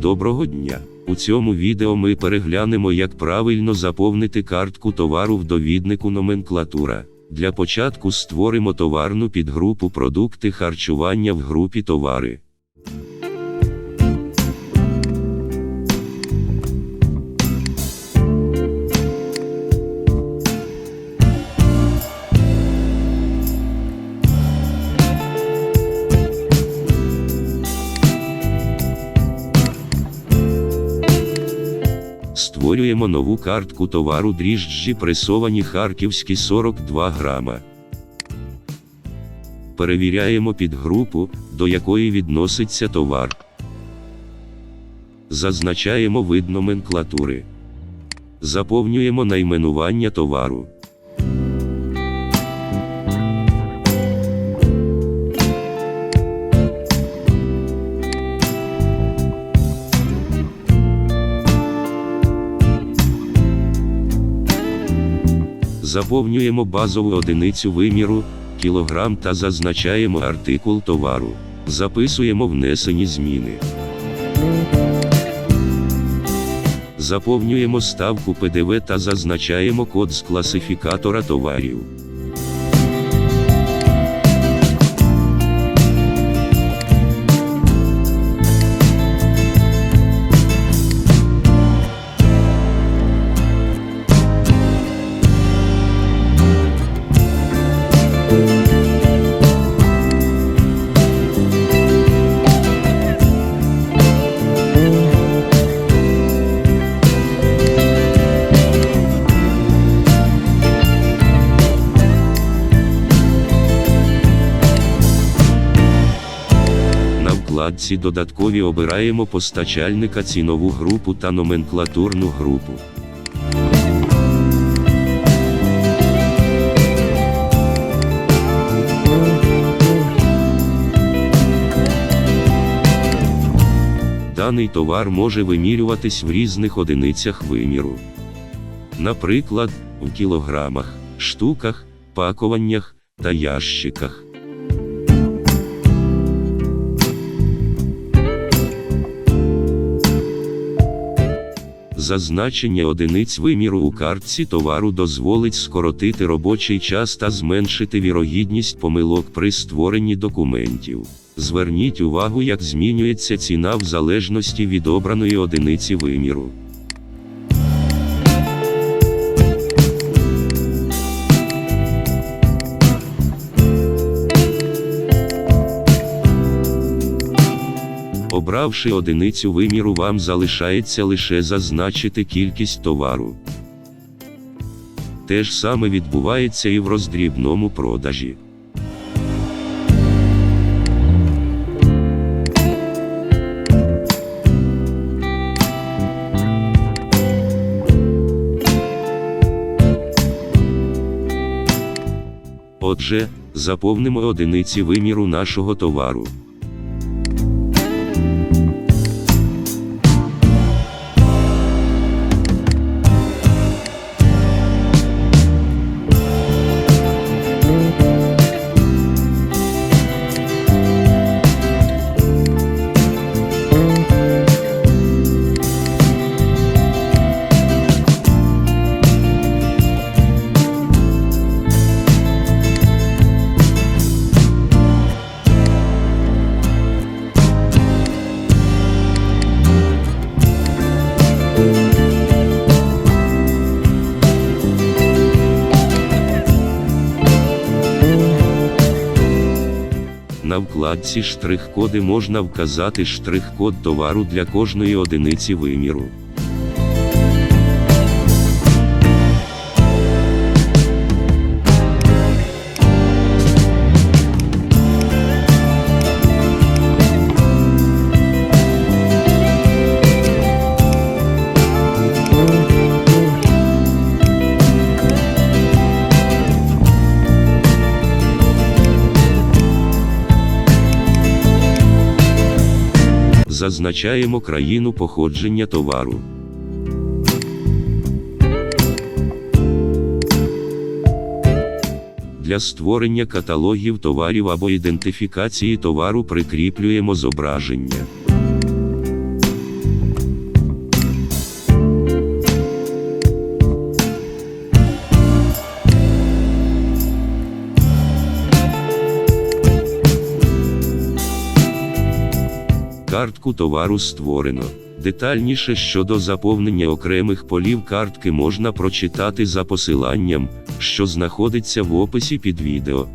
Доброго дня! У цьому відео ми переглянемо, як правильно заповнити картку товару в довіднику номенклатура. Для початку створимо товарну підгрупу продукти харчування в групі товари. Створюємо нову картку товару дріжджі пресовані харківські 42 грама. Перевіряємо підгрупу, до якої відноситься товар. Зазначаємо вид номенклатури. Заповнюємо найменування товару. Заповнюємо базову одиницю виміру, кілограм та зазначаємо артикул товару. Записуємо внесені зміни. Заповнюємо ставку ПДВ та зазначаємо код з класифікатора товарів. Вкладці Додаткові обираємо постачальника цінову групу та номенклатурну групу. Даний товар може вимірюватись в різних одиницях виміру. Наприклад, в кілограмах, штуках, пакуваннях та ящиках. Зазначення одиниць виміру у картці товару дозволить скоротити робочий час та зменшити вірогідність помилок при створенні документів. Зверніть увагу, як змінюється ціна в залежності від обраної одиниці виміру. Обравши одиницю виміру, вам залишається лише зазначити кількість товару. Те ж саме відбувається і в роздрібному продажі. Отже, заповнимо одиниці виміру нашого товару. На вкладці штрих-коди можна вказати штрих-код товару для кожної одиниці виміру. Зазначаємо країну походження товару. Для створення каталогів товарів або ідентифікації товару прикріплюємо зображення. Картку товару створено. Детальніше щодо заповнення окремих полів картки можна прочитати за посиланням, що знаходиться в описі під відео.